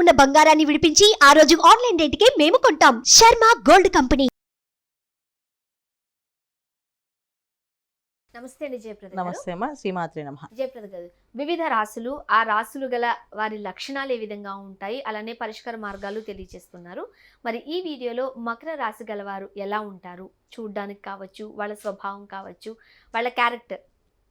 ఉన్న బంగారాన్ని విడిపించి ఆ రోజు ఆన్లైన్ రేటుకే మేము కొంటాం. Sharma gold company. నమస్తే అండి జయప్రద. నమస్తే అమ్మ శ్రీమాత్రి నమ. జయప్రద గారు వివిధ రాసులు ఆ రాసులు గల వారి లక్షణాలు ఏ విధంగా ఉంటాయి? అలానే పరిష్కార మార్గాలు తెలియజేస్తున్నారు. మరి ఈ వీడియోలో మకర రాశి గలవారు ఎలా ఉంటారు? చూడ్డానికి కావచ్చు వాళ్ళ స్వభావం కావచ్చు వాళ్ళ క్యారెక్టర్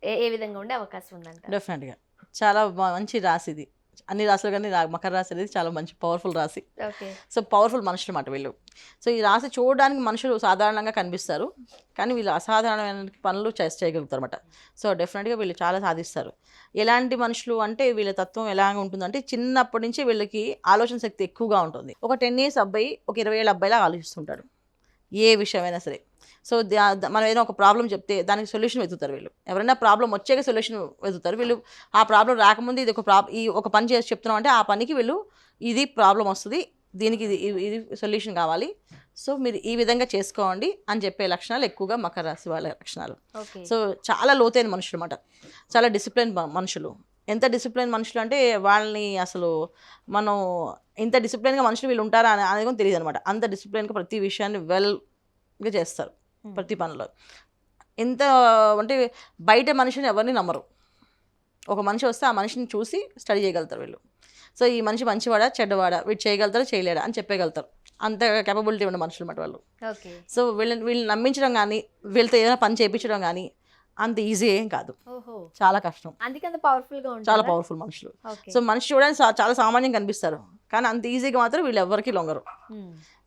ఏ ఏ విధంగా ఉండే అవకాశం ఉందంట డెఫినెట్గా చాలా మంచి రాశి ఇది. అన్ని రాశులు కానీ మకర రాశి అనేది చాలా మంచి పవర్ఫుల్ రాశి. ఓకే. సో పవర్ఫుల్ మనుషులు అన్నమాట వీళ్ళు. సో ఈ రాశి చూడడానికి మనుషులు సాధారణంగా కనిపిస్తారు. కానీ వీళ్ళు అసాధారణమైన పనులు చేసి చేయగలుగుతారు అనమాట సో డెఫినెట్గా వీళ్ళు చాలా సాధిస్తారు. ఎలాంటి మనుషులు అంటే వీళ్ళ తత్వం ఎలా ఉంటుందంటే చిన్నప్పటి నుంచి వీళ్ళకి ఆలోచన శక్తి ఎక్కువగా ఉంటుంది. ఒక టెన్ ఇయర్స్ అబ్బాయి ఒక ఇరవై ఏళ్ళ అబ్బాయిలా ఆలోచిస్తుంటాడు. ఏ విషయమైనా సరే. సో మనం ఏదైనా ఒక ప్రాబ్లం చెప్తే దానికి సొల్యూషన్ వెతుకుతారు వీళ్ళు. ఎవరైనా ప్రాబ్లం వచ్చాక సొల్యూషన్ వెతుకుతారు. వీళ్ళు ఆ ప్రాబ్లం రాకముందు ఇది ఒక ప్రాబ్ ఈ ఒక పని చేసి చెప్తున్నాం అంటే ఆ పనికి వీళ్ళు ఇది ప్రాబ్లం వస్తుంది. దీనికి ఇది ఇది- సొల్యూషన్ కావాలి. సో మీరు ఈ విధంగా చేసుకోండి అని చెప్పే లక్షణాలు ఎక్కువగా మకర రాశి వాళ్ళ లక్షణాలు. సో చాలా లోతైన మనుషులు అనమాట చాలా డిసిప్లిన్ మనుషులు. ఎంత డిసిప్లిన్ మనుషులు అంటే వాళ్ళని అసలు మనం ఇంత డిసిప్లిన్గా మనుషులు వీళ్ళు ఉంటారా అని అనేది కూడా తెలియదు అనమాట అంత డిసిప్లిన్గా ప్రతి విషయాన్ని వెల్గా చేస్తారు. ప్రతి పనిలో. ఎంత అంటే బయట మనిషిని ఎవరిని నమ్మరు. ఒక మనిషి వస్తే ఆ మనిషిని చూసి స్టడీ చేయగలుగుతారు వీళ్ళు. సో ఈ మనిషి మంచివాడా చెడ్డవాడా? వీడు చేయగలుగుతారా చేయలేడా? అని చెప్పగలుగుతారు. అంత కేపబిలిటీ ఉన్న మనుషులు అన్నమాట వాళ్ళు. సో వీళ్ళని వీళ్ళని నమ్మించడం కానీ వీళ్ళతో ఏదైనా పని చేయించడం కానీ అంత ఈజీ ఏం కాదు. చాలా కష్టం. అందుకే పవర్ఫుల్ చాలా పవర్ఫుల్ మనుషులు. సో మనిషి చూడడానికి చాలా సామాన్యంగా కనిపిస్తారు. కానీ అంత ఈజీగా మాత్రం వీళ్ళు ఎవరికి లొంగరు.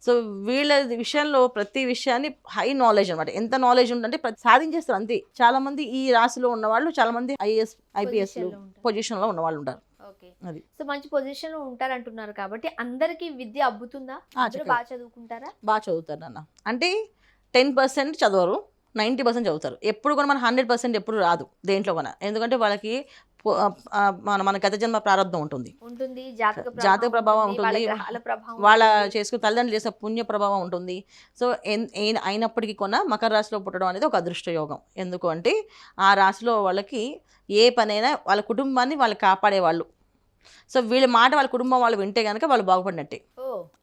సో వీళ్ళ విషయంలో ప్రతి విషయాన్ని హై నాలెడ్జ్ అనమాట ఎంత నాలెడ్జ్ ఉందంటే ప్రతి సాధించేస్తారు అంతే. చాలా మంది ఈ రాశిలో ఉన్న వాళ్ళు చాలా మంది ఐఏఎస్ ఐపీఎస్ Position లో ఉంటారు. పొజిషన్లో ఉన్న వాళ్ళు ఉంటారు. ఓకే. అది. సో మంచి పొజిషన్లో ఉంటారు అంటున్నారు కాబట్టి అందరికి విద్య అబ్బుతుందా. బాగా చదువుకుంటారా? బాగా చదువుతారు అన్న అంటే టెన్ పర్సెంట్ చదవరు నైంటీ పర్సెంట్ చదువుతారు. ఎప్పుడు కూడా మన హండ్రెడ్ పర్సెంట్ ఎప్పుడు రాదు దేంట్లో కూడా. ఎందుకంటే వాళ్ళకి మన మన గత జన్మ ప్రారంభం ఉంటుంది. జాతక ప్రభావం ఉంటుంది. వాళ్ళ ఉంటుంది. చేసుకున్న తల్లిదండ్రులు చేసే పుణ్య ప్రభావం ఉంటుంది. సో అయినప్పటికీ కొన్న మకర రాశిలో పుట్టడం అనేది ఒక అదృష్ట యోగం. ఎందుకు అంటే ఆ రాశిలో వాళ్ళకి ఏ పనైనా వాళ్ళ కుటుంబాన్ని వాళ్ళు కాపాడేవాళ్ళు. సో వీళ్ళ మాట వాళ్ళ కుటుంబం వాళ్ళు వింటే కనుక వాళ్ళు బాగుపడినట్టే.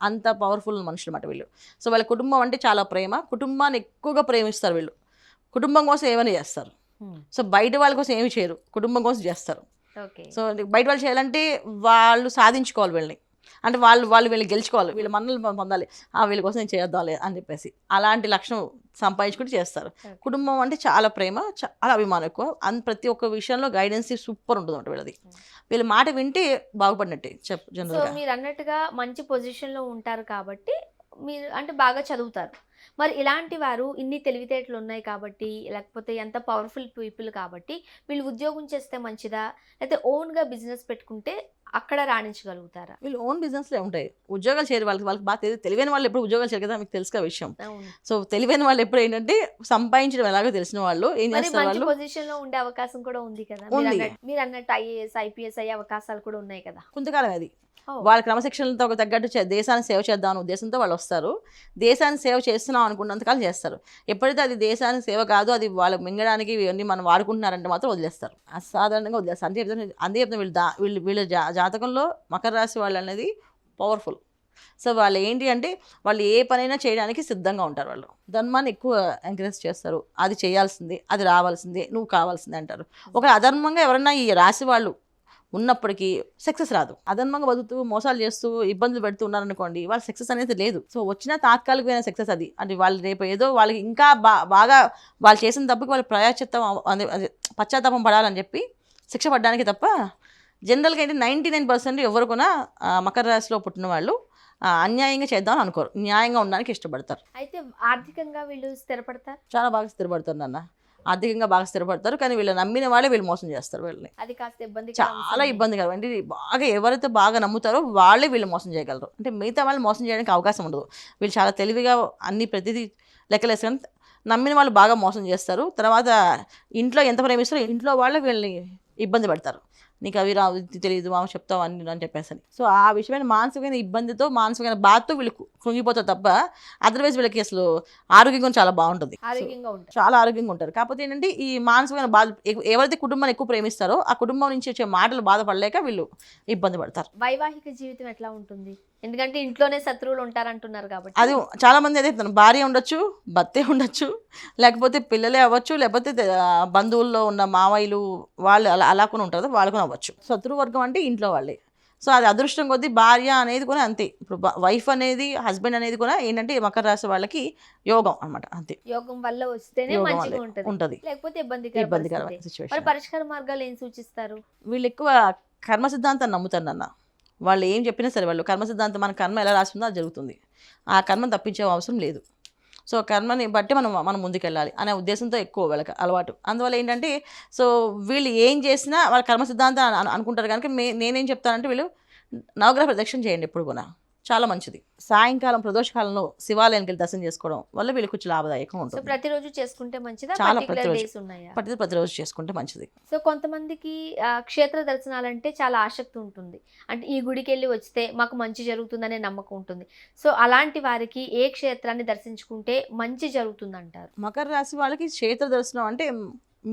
అంత పవర్ఫుల్ మనుషులు అన్నమాట వీళ్ళు. సో వాళ్ళ కుటుంబం అంటే చాలా ప్రేమ. కుటుంబాన్ని ఎక్కువగా ప్రేమిస్తారు వీళ్ళు. కుటుంబం కోసం ఏమైనా చేస్తారు. సో బయట వాళ్ళ కోసం ఏమి చేయరు. కుటుంబం కోసం చేస్తారు. సో బయట వాళ్ళు చేయాలంటే వాళ్ళు సాధించుకోవాలి వీళ్ళని. అంటే వాళ్ళు వాళ్ళు వీళ్ళు గెలుచుకోవాలి. వీళ్ళ మన్నలు పొందాలి. ఆ వీళ్ళ కోసం నేను చేద్దాంలే అని చెప్పేసి. అలాంటి లక్షణం సంపాదించుకుంటూ చేస్తారు. కుటుంబం అంటే చాలా ప్రేమ చాలా అభిమానం ఎక్కువ. అన్ ప్రతి ఒక్క విషయంలో గైడెన్స్ సూపర్ ఉంటుంది అన్నమాట వీళ్ళది వీళ్ళ మాట వింటే బాగుపడినట్టే చెప్ సో జనరల్గా. మీరు అన్నట్టుగా మంచి పొజిషన్లో ఉంటారు కాబట్టి మీరు అంటే బాగా చదువుతారు. మరి ఇలాంటి వారు ఇన్ని తెలివితేటలు ఉన్నాయి కాబట్టి లేకపోతే ఎంత పవర్ఫుల్ పీపుల్ కాబట్టి వీళ్ళు ఉద్యోగం చేస్తే మంచిదా? లేకపోతే ఓన్గా బిజినెస్ పెట్టుకుంటే అక్కడ రాణించగలుగుతారా? వీళ్ళు ఓన్ బిజినెస్లే ఉంటాయి. ఉద్యోగాలు చేయరు వాళ్ళకి. వాళ్ళకి బాగా తెలియదు తెలివైన వాళ్ళు ఎప్పుడు ఉద్యోగాలు చేయరు కదా మీకు తెలుసు విషయం. సో తెలివైన వాళ్ళు ఎప్పుడు ఏంటంటే సంపాదించడం ఎలాగో తెలిసిన వాళ్ళు ఏం చేస్తారు వాళ్ళు? పొజిషన్లో ఉండే అవకాశం కూడా ఉంది కదా. మీరు. అన్నట్టు- ఐఏఎస్ ఐపీఎస్ అయ్యే అవకాశాలు కూడా ఉన్నాయి కదా. కొంతకాలం అది. వాళ్ళ క్రమశిక్షణలతో ఒక తగ్గట్టు దేశాన్ని సేవ చేద్దాం ఉద్దేశంతో వాళ్ళు వస్తారు. దేశాన్ని సేవ చేస్తున్నాం అనుకున్నంతకాలం చేస్తారు. ఎప్పుడైతే అది దేశానికి సేవ కాదు అది వాళ్ళు మింగడానికి ఇవన్నీ మనం వాడుకుంటున్నారంటే మాత్రం వదిలేస్తారు. అసాధారణంగా వదిలేస్తారు. అంతే చెప్తాను అంతే చెప్తాను వీళ్ళు దా వీళ్ళు వీళ్ళ జా జాతకంలో మకర రాశి వాళ్ళు అనేది పవర్ఫుల్ సో వాళ్ళు ఏంటి అంటే వాళ్ళు ఏ పనైనా చేయడానికి సిద్ధంగా ఉంటారు వాళ్ళు. ధర్మాన్ని ఎక్కువ ఎంకరేజ్ చేస్తారు. అది చేయాల్సింది అది రావాల్సిందే నువ్వు కావాల్సిందే అంటారు. ఒక అధర్మంగా ఎవరన్నా ఈ రాశి వాళ్ళు ఉన్నప్పటికీ సక్సెస్ రాదు. అదనంగా బతుకుతూ మోసాలు చేస్తూ ఇబ్బందులు పెడుతూ ఉన్నారనుకోండి వాళ్ళ సక్సెస్ అనేది లేదు. సో వచ్చిన తాత్కాలికమైన సక్సెస్ అది. అంటే వాళ్ళు రేపు ఏదో వాళ్ళకి ఇంకా బా బాగా వాళ్ళు చేసిన తప్పుకి వాళ్ళు ప్రయాచిత్తం అదే పశ్చాత్తాపం పడాలని చెప్పి శిక్ష పడడానికి తప్ప జనరల్గా ఏంటి నైంటీ నైన్ పర్సెంట్ ఎవరు కూడా మకర రాశిలో పుట్టిన వాళ్ళు అన్యాయంగా చేద్దామని అనుకోరు. న్యాయంగా ఉండడానికి ఇష్టపడతారు. అయితే ఆర్థికంగా వీళ్ళు స్థిరపడతారు? చాలా బాగా స్థిరపడతారు నాన్న. ఆర్థికంగా బాగా స్థిరపడతారు కానీ వీళ్ళు నమ్మిన వాళ్ళే వీళ్ళు మోసం చేస్తారు వీళ్ళని. అది కాస్త ఇబ్బంది చాలా ఇబ్బందికరం. అంటే బాగా ఎవరైతే బాగా నమ్ముతారో వాళ్ళే వీళ్ళు మోసం చేయగలరు. అంటే మిగతా వాళ్ళు మోసం చేయడానికి అవకాశం ఉండదు. వీళ్ళు చాలా తెలివిగా అన్ని ప్రతిదీ లెక్కలేసుకొని నమ్మిన వాళ్ళు బాగా మోసం చేస్తారు. తర్వాత ఇంట్లో ఎంత ప్రేమిస్తారో ఇంట్లో వాళ్ళే వీళ్ళని ఇబ్బంది పెడతారు. నీకు అవి రావు ఇది తెలియదు మామ చెప్తావు అని అని చెప్పేసి సో ఆ విషయమైన మానసికమైన ఇబ్బందితో మానసికమైన బాధతో వీళ్ళు కృంగిపోతారు తప్ప అదర్వైజ్ వీళ్ళకి అసలు ఆరోగ్యం కూడా చాలా బాగుంటుంది. ఆరోగ్యంగా ఉంటారు. చాలా ఆరోగ్యంగా ఉంటారు. కాకపోతే ఏంటంటే ఈ మానసికమైన బాధ ఎవ- ఎవరైతే కుటుంబాన్ని ఎక్కువ ప్రేమిస్తారో ఆ కుటుంబం నుంచి వచ్చే మాటలు బాధపడలేక వీళ్ళు ఇబ్బంది పడతారు. వైవాహిక జీవితం ఎట్లా ఉంటుంది? ఎందుకంటే ఇంట్లోనే శత్రువులు ఉంటారంటున్నారు కాబట్టి. అది చాలా మంది అదే చెప్తాను భార్య ఉండొచ్చు భర్తే ఉండొచ్చు లేకపోతే పిల్లలే అవ్వచ్చు లేకపోతే బంధువుల్లో ఉన్న మావయ్యలు వాళ్ళు అలా అలా కూడా ఉంటారు వాళ్ళు కూడా అవ్వచ్చు. శత్రువర్గం అంటే ఇంట్లో వాళ్ళే. సో అది అదృష్టం కొద్దీ భార్య అనేది కూడా అంతే. ఇప్పుడు వైఫ్ అనేది హస్బెండ్ అనేది కూడా ఏంటంటే మకర రాశి వాళ్ళకి యోగం అన్నమాట అంతే. యోగం వల్ల వస్తేనే ఉంటుంది. లేకపోతే ఇబ్బందికర సిచ్యువేషన్ పరిష్కార మార్గాలు ఏం సూచిస్తారు? వీళ్ళు ఎక్కువ కర్మ సిద్ధాంతాన్ని నమ్ముతారు నాన్న. వాళ్ళు ఏం చెప్పినా సరే వాళ్ళు కర్మ సిద్ధాంతం మన కర్మ ఎలా రాసిందో అది జరుగుతుంది. ఆ కర్మ తప్పించే అవసరం లేదు. సో కర్మని బట్టి మనం మనం ముందుకెళ్ళాలి అనే ఉద్దేశంతో ఎక్కువ వెళ్ళక అలవాటు. అందువల్ల ఏంటంటే సో వీళ్ళు ఏం చేసినా వాళ్ళ కర్మ సిద్ధాంతం అనుకుంటారు కనుక మే నేనేం చెప్తానంటే వీళ్ళు నవగ్రహ ప్రదక్షిణ చేయండి ఎప్పుడు కూడా. చాలా మంచిది. సాయంకాలం ప్రదోషకాలంలో శివాలయానికి వెళ్ళి దర్శనం చేసుకోవడం వల్ల వీళ్ళకి కొంచెం లాభదాయకం సో ఉంటుంది. ప్రతిరోజు చేసుకుంటే మంచిదా? చాలా ప్రతిరోజు. ప్రతి ప్రతిరోజు చేసుకుంటే మంచిది. సో కొంతమందికి ఆ, క్షేత్ర దర్శనాలంటే చాలా ఆసక్తి ఉంటుంది. అంటే ఈ గుడికి వెళ్ళి వస్తే మాకు మంచి జరుగుతుందనే నమ్మకం ఉంటుంది. సో అలాంటి వారికి ఏ క్షేత్రాన్ని దర్శించుకుంటే మంచి జరుగుతుంది అంటారు మకర రాశి వాళ్ళకి క్షేత్ర దర్శనం అంటే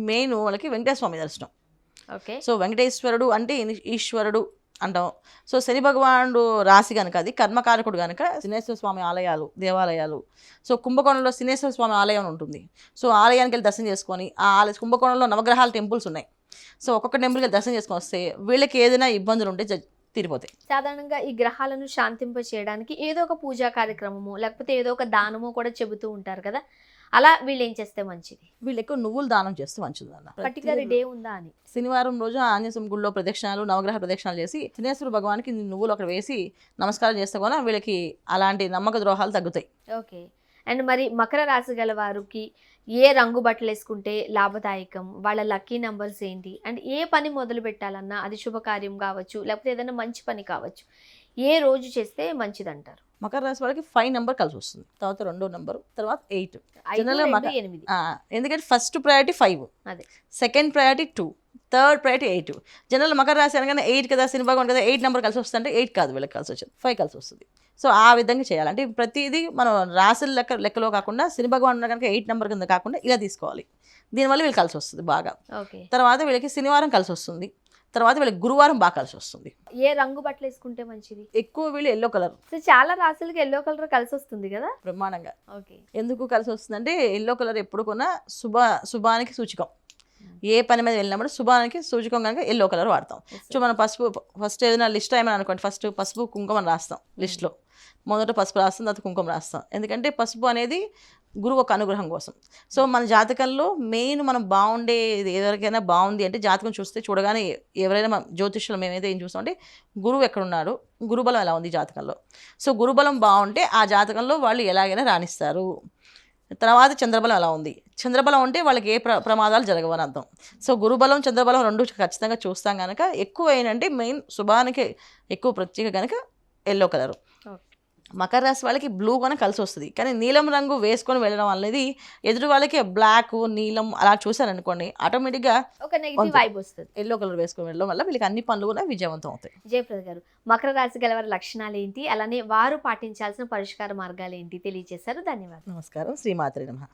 మెయిన్ వాళ్ళకి వెంకటేశ్వర స్వామి దర్శనం. ఓకే. సో వెంకటేశ్వరుడు అంటే ఈశ్వరుడు అంటాం. సో శని భగవానుడు రాశి కనుక అది కర్మకారకుడు కనుక శనేశ్వర స్వామి ఆలయాలు దేవాలయాలు. సో కుంభకోణంలో శనేశ్వర స్వామి ఆలయం ఉంటుంది. సో ఆలయానికి వెళ్ళి దర్శనం చేసుకొని ఆ ఆలయ కుంభకోణంలో నవగ్రహాల టెంపుల్స్ ఉన్నాయి. సో ఒక్కొక్క టెంపుల్కి దర్శనం చేసుకొని వస్తే వీళ్ళకి ఏదైనా ఇబ్బందులు ఉంటే తీరిపోతాయి. సాధారణంగా ఈ గ్రహాలను శాంతింప చేయడానికి ఏదో ఒక పూజా కార్యక్రమము లేకపోతే ఏదో ఒక దానము కూడా చెబుతూ ఉంటారు కదా. అలా వీళ్ళు ఏం చేస్తే మంచిది? వీళ్ళు ఎక్కువ నువ్వులు దానం చేస్తే మంచిది అన్న పర్టికులర్ డే ఉందా అని. శనివారం రోజు ఆంజనేయ గుడిలో ప్రదక్షిణాలు నవగ్రహ ప్రదక్షిణాలు చేసి శనేశ్వర భగవానికి నువ్వులు అక్కడ వేసి నమస్కారం చేస్తే కూడా వీళ్ళకి అలాంటి నమ్మక ద్రోహాలు తగ్గుతాయి. ఓకే. అండ్ మరి మకర రాశి గల వారికి ఏ రంగు బట్టలు వేసుకుంటే లాభదాయకం? వాళ్ళ లక్కీ నంబర్స్ ఏంటి? అండ్ ఏ పని మొదలు పెట్టాలన్నా అది శుభకార్యం కావచ్చు లేకపోతే ఏదైనా మంచి పని కావచ్చు. ఏ రోజు చేస్తే మంచిది అంటారు మకర రాశి వాళ్ళకి ఫైవ్ నెంబర్ కలిసి వస్తుంది. తర్వాత రెండో నెంబర్ తర్వాత ఎయిట్ ఎనిమిది. ఎందుకంటే ఫస్ట్ ప్రయారిటీ ఫైవ్ అదే. Second priority two third priority eight general Makar రాశి అనగానే ఎయిట్ కదా సినిమా భగవాన్ కదా ఎయిట్ నెంబర్ కలిసి వస్తుంటే ఎయిట్ కాదు వీళ్ళకి కలిసి వచ్చింది. ఫైవ్ కలిసి వస్తుంది. సో ఆ విధంగా చేయాలి. అంటే ప్రతిదీ మనం రాసుల లెక్క లెక్కలో కాకుండా సిని భగవాన్ ఉన్న కనుక ఎయిట్ నెంబర్ కింద కాకుండా ఇలా తీసుకోవాలి. దీనివల్ల వీళ్ళు కలిసి వస్తుంది బాగా. ఓకే. తర్వాత వీళ్ళకి శనివారం కలిసి వస్తుంది. తర్వాత వీళ్ళకి గురువారం బాగా కలిసి వస్తుంది. ఏ రంగు బట్టలు వేసుకుంటే మంచిది? ఎక్కువ వీళ్ళు ఎల్లో కలర్ సో చాలా రాశులకి ఎల్లో కలర్ కలిసి వస్తుంది కదా? బ్రహ్మాండంగా. ఓకే. ఎందుకు కలిసి వస్తుందంటే ఎల్లో కలర్ ఎప్పుడు కొన్నా శుభ శుభానికి సూచకం. ఏ పని మీద వెళ్ళినప్పుడు శుభానికి సూచకం కనుక ఎల్లో కలర్ వాడతాం. సో మనం పసుపు ఫస్ట్ ఏదైనా లిస్ట్ ఏమైనా అనుకోండి ఫస్ట్ పసుపు కుంకుమ రాస్తాం లిస్ట్లో మొదట పసుపు రాస్తాం తర్వాత కుంకుమ రాస్తాం. ఎందుకంటే పసుపు అనేది గురువు ఒక అనుగ్రహం కోసం. సో మన జాతకంలో మెయిన్ మనం బాగుండే ఎవరికైనా బాగుంది అంటే జాతకం చూస్తే చూడగానే ఎవరైనా జ్యోతిష్యులు మేమైతే ఏం చూస్తామంటే గురువు ఎక్కడున్నాడు? గురుబలం ఎలా ఉంది జాతకంలో? సో గురుబలం బాగుంటే ఆ జాతకంలో వాళ్ళు ఎలాగైనా రాణిస్తారు. తర్వాత చంద్రబలం ఎలా ఉంది? చంద్రబలం ఉంటే వాళ్ళకి ఏ ప్ర ప్రమాదాలు జరగవని అర్థం. సో గురుబలం చంద్రబలం రెండు ఖచ్చితంగా చూస్తాం కనుక ఎక్కువ ఏంటంటే మెయిన్ శుభానికి ఎక్కువ ప్రత్యేక కనుక ఎల్లో కలర్. మకర రాశి వాళ్ళకి బ్లూ కనుక కలిసి వస్తుంది. కానీ నీలం రంగు వేసుకొని వెళ్ళడం అనేది ఎదురు వాళ్ళకి బ్లాక్ నీలం అలా చూసారనుకోండి ఆటోమేటిక్గా ఒక నెగిటివ్. వైబ్ వస్తుంది. ఎల్లో కలర్ వేసుకొని వెళ్ళడం వల్ల వీళ్ళకి అన్ని పనులు కూడా విజయవంతం అవుతాయి. జయప్రద గారు మకర రాశి గల వారి లక్షణాలు ఏంటి? అలానే వారు పాటించాల్సిన పరిష్కార మార్గాలు ఏంటి? తెలియజేశారు. ధన్యవాదాలు. నమస్కారం. శ్రీమాత్రి నమ.